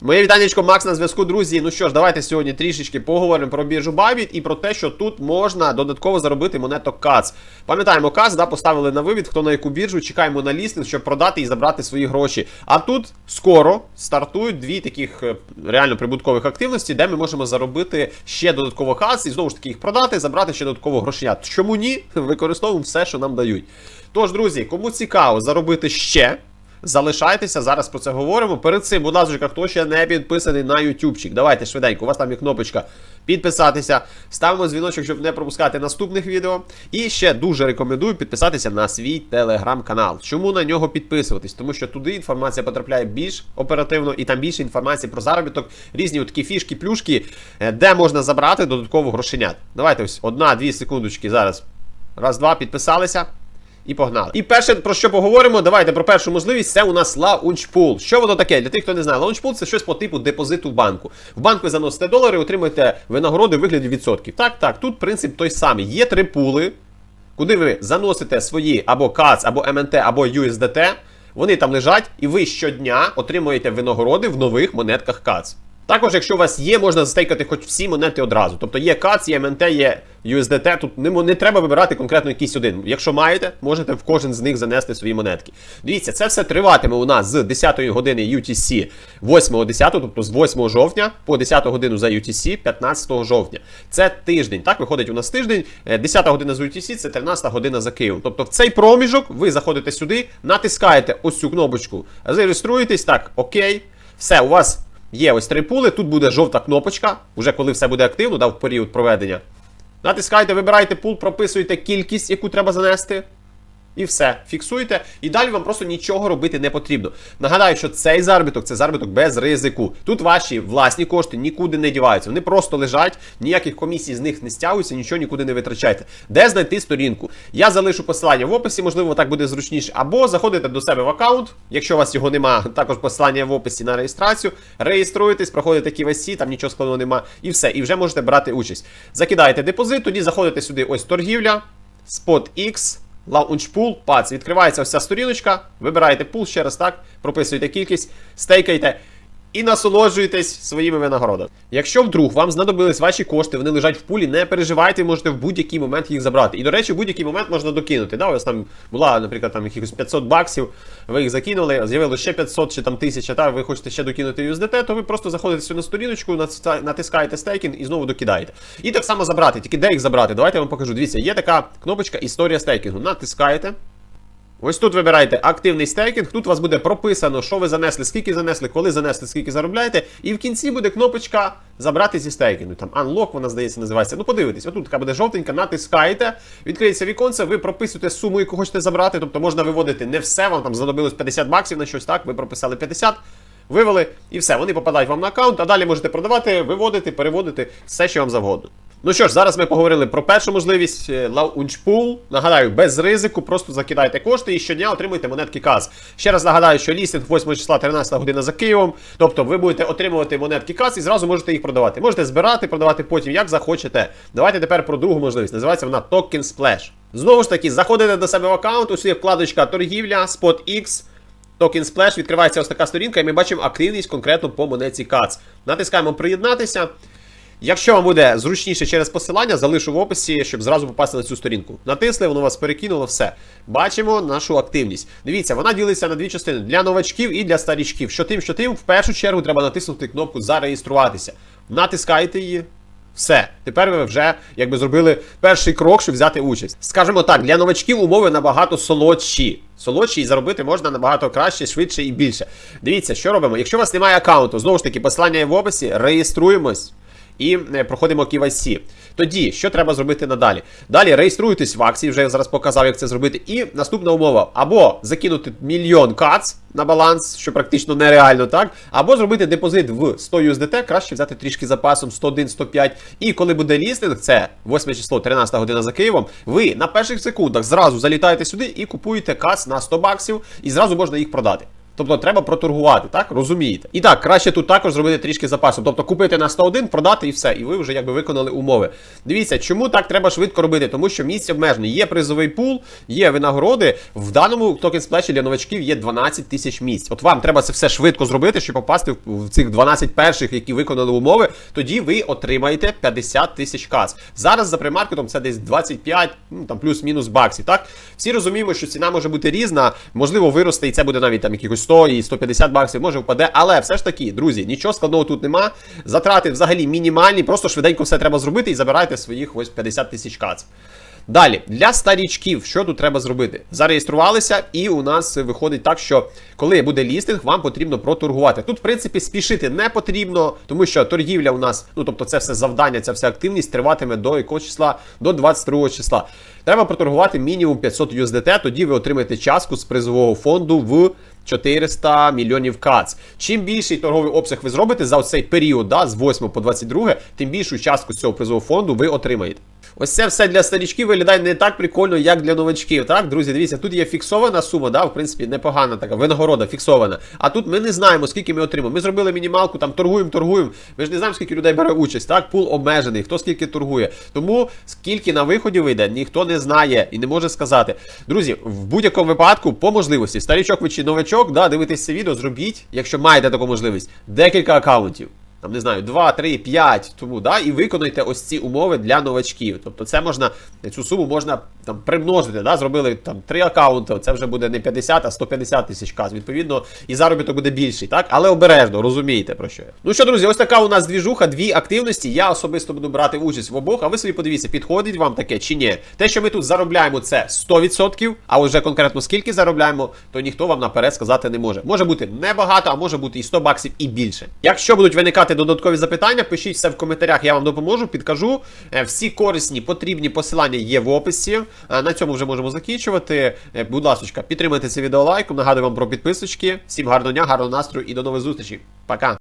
Моє вітанечко Макс на зв'язку, друзі. Ну що ж, давайте сьогодні трішечки поговоримо про біржу Bybit і про те, що тут можна додатково заробити монеток КАЦ. Пам'ятаємо, КАЦ да, поставили на вивід, хто на яку біржу, чекаємо на лістинг, щоб продати і забрати свої гроші. А тут скоро стартують дві таких е, реально прибуткових активності, де ми можемо заробити ще додатково КАЦ і знову ж таки їх продати, забрати ще додатково грошенят. Чому ні? Використовуємо все, що нам дають. Тож, друзі, кому цікаво заробити ще. Залишайтеся, зараз про це говоримо. Перед цим, будь ласка, хто ще не підписаний на ютубчик, давайте швиденько, у вас там є кнопочка підписатися. Ставимо дзвіночок, щоб не пропускати наступних відео. І ще дуже рекомендую підписатися на свій телеграм-канал. Чому на нього підписуватись? Тому що туди інформація потрапляє більш оперативно і там більше інформації про заробіток, різні такі фішки, плюшки, е, де можна забрати додатково грошенят. Давайте ось одна-дві секундочки зараз. Раз, два, підписалися. І погнали. І перше, про що поговоримо, давайте про першу можливість, це у нас Launchpool. Що воно таке? Для тих, хто не знає, Launchpool це щось по типу депозиту в банку. В банк ви заносите долари, отримуєте винагороди в вигляді відсотків. Так, так, тут принцип той самий. Є три пули, куди ви заносите свої або CAC, або MNT, або USDT. Вони там лежать, і ви щодня отримуєте винагороди в нових монетках CAC. Також, якщо у вас є, можна застейкати хоч всі монети одразу. Тобто є CAC, є MNT, є USDT. Тут не, не треба вибирати конкретно якийсь один. Якщо маєте, можете в кожен з них занести свої монетки. Дивіться, це все триватиме у нас з 10 години UTC 8.10, тобто з 8 жовтня по 10 годину за UTC 15 жовтня. Це тиждень. Так, виходить у нас тиждень. Е, 10 година з UTC це 13 година за Києвом. Тобто в цей проміжок ви заходите сюди, натискаєте ось цю кнопочку, зареєструєтесь, так, окей. Все, у вас є ось три пули. Тут буде жовта кнопочка, уже коли все буде активно, да, в період проведення. Натискайте, вибирайте пул, прописуєте кількість, яку треба занести. І все, фіксуєте, і далі вам просто нічого робити не потрібно. Нагадаю, що цей заробіток це заробіток без ризику. Тут ваші власні кошти нікуди не діваються. Вони просто лежать, ніяких комісій з них не стягуються, нічого нікуди не витрачайте. Де знайти сторінку? Я залишу посилання в описі, можливо, так буде зручніше. Або заходите до себе в аккаунт, якщо у вас його нема, також посилання в описі на реєстрацію. Реєструєтесь, проходите KYC, там нічого складного нема, і все, і вже можете брати участь. Закидаєте депозит, тоді заходите сюди, ось торгівля, SpotX. Launchpool, пац, відкривається ця сторіночка, вибираєте пул ще раз так, прописуєте кількість, стейкайте і насолоджуєтесь своїми винагородами. Якщо вдруг вам знадобились ваші кошти, вони лежать в пулі, не переживайте, можете в будь-який момент їх забрати. І, до речі, в будь-який момент можна докинути. Да, у вас там була, наприклад, там якихось 500 баксів, ви їх закинули, з'явилося ще 500 чи там 1000, та ви хочете ще докинути USDT, то ви просто заходите сюди на сторіночку, натискаєте стейкінг і знову докидаєте. І так само забрати, тільки де їх забрати? Давайте я вам покажу. Дивіться, є така кнопочка Історія стейкінгу. Натискаєте. Ось тут вибираєте активний стейкінг, тут у вас буде прописано, що ви занесли, скільки занесли, коли занесли, скільки заробляєте. І в кінці буде кнопочка забрати зі стейкінгу. Там Unlock, вона здається, називається. Ну, подивитесь, отут така буде жовтенька, натискаєте, відкриється віконце, ви прописуєте суму, яку хочете забрати. Тобто можна виводити не все, вам там знадобилось 50 баксів на щось, так, ви прописали 50. Вивели і все, вони попадають вам на аккаунт, а далі можете продавати, виводити, переводити все, що вам завгодно. Ну що ж, зараз ми поговорили про першу можливість е, Launchpool. Нагадаю, без ризику, просто закидайте кошти і щодня отримуєте монетки КАЗ. Ще раз нагадаю, що лістинг 8 числа 13 година за Києвом. Тобто ви будете отримувати монетки КАЗ і зразу можете їх продавати. Можете збирати, продавати потім, як захочете. Давайте тепер про другу можливість. Називається вона Token Splash. Знову ж таки, заходите до себе в аккаунт, є вкладочка торгівля, SpotX. Token Splash, відкривається ось така сторінка, і ми бачимо активність конкретно по монеті CATS. Натискаємо приєднатися. Якщо вам буде зручніше через посилання, залишу в описі, щоб зразу попасти на цю сторінку. Натисли, воно вас перекинуло, все. Бачимо нашу активність. Дивіться, вона ділиться на дві частини для новачків і для старічків. Що тим, що тим, в першу чергу треба натиснути кнопку Зареєструватися. Натискаєте її. Все, тепер ви вже якби зробили перший крок, щоб взяти участь. Скажімо так, для новачків умови набагато солодші. Солодші і заробити можна набагато краще, швидше і більше. Дивіться, що робимо. Якщо у вас немає аккаунту, знову ж таки, посилання є в описі, реєструємось і е, проходимо KYC. Тоді, що треба зробити надалі? Далі реєструйтесь в акції, вже я зараз показав, як це зробити. І наступна умова: або закинути мільйон кац на баланс, що практично нереально, так? Або зробити депозит в 100 USDT, краще взяти трішки запасом 101-105. І коли буде лістинг, це 8 число, 13 година за Києвом, ви на перших секундах зразу залітаєте сюди і купуєте кац на 100 баксів, і зразу можна їх продати. Тобто треба проторгувати, так? Розумієте? І так, краще тут також зробити трішки запасу. Тобто купити на 101, продати і все. І ви вже якби виконали умови. Дивіться, чому так треба швидко робити? Тому що місць обмежені. Є призовий пул, є винагороди. В даному токен сплеші для новачків є 12 тисяч місць. От вам треба це все швидко зробити, щоб попасти в цих 12 перших, які виконали умови. Тоді ви отримаєте 50 тисяч каз. Зараз за примаркетом це десь 25, ну там плюс-мінус баксів. Так всі розуміємо, що ціна може бути різна. Можливо, виросте, і це буде навіть там якихось 100 і 150 баксів, може впаде. Але все ж таки, друзі, нічого складного тут нема. Затрати взагалі мінімальні, просто швиденько все треба зробити і забирайте своїх ось 50 тисяч кац. Далі, для старічків, що тут треба зробити? Зареєструвалися, і у нас виходить так, що коли буде лістинг, вам потрібно проторгувати. Тут, в принципі, спішити не потрібно, тому що торгівля у нас, ну тобто, це все завдання, ця вся активність триватиме до якого числа? До 22 числа. Треба проторгувати мінімум 500 USDT, тоді ви отримаєте частку з призового фонду в 400 мільйонів кац. Чим більший торговий обсяг ви зробите за цей період, да, з 8 по 22, тим більшу частку з цього призового фонду ви отримаєте. Ось це все для старічків виглядає не так прикольно, як для новачків. Так, друзі, дивіться, тут є фіксована сума, да, в принципі, непогана така винагорода фіксована. А тут ми не знаємо, скільки ми отримаємо. Ми зробили мінімалку, там торгуємо, торгуємо. Ми ж не знаємо, скільки людей бере участь. Так, пул обмежений, хто скільки торгує. Тому скільки на виході вийде, ніхто не знає і не може сказати. Друзі, в будь-якому випадку, по можливості, старічок ви чи новачок, да, дивитесь це відео, зробіть, якщо маєте таку можливість, декілька акаунтів там не знаю, 2, 3, 5, тому да, і виконуйте ось ці умови для новачків. Тобто це можна, цю суму можна там примножити. Да, Зробили там 3 аккаунти, це вже буде не 50, а 150 тисяч каз. Відповідно, і заробіток буде більший, так? Але обережно, розумієте про що я. Ну що, друзі, ось така у нас двіжуха, дві активності. Я особисто буду брати участь в обох, а ви собі подивіться, підходить вам таке чи ні. Те, що ми тут заробляємо, це 100%, а вже конкретно скільки заробляємо, то ніхто вам наперед сказати не може. Може бути небагато, а може бути і 100 баксів, і більше. Якщо будуть виникати додаткові запитання, пишіть все в коментарях, я вам допоможу, підкажу. Е, Всі корисні, потрібні посилання є в описі. Е, На цьому вже можемо закінчувати. Е, Будь ласка, підтримайте це відео лайком. Нагадую вам про підписочки. Всім гарного дня, гарного настрою і до нових зустрічей. Пока!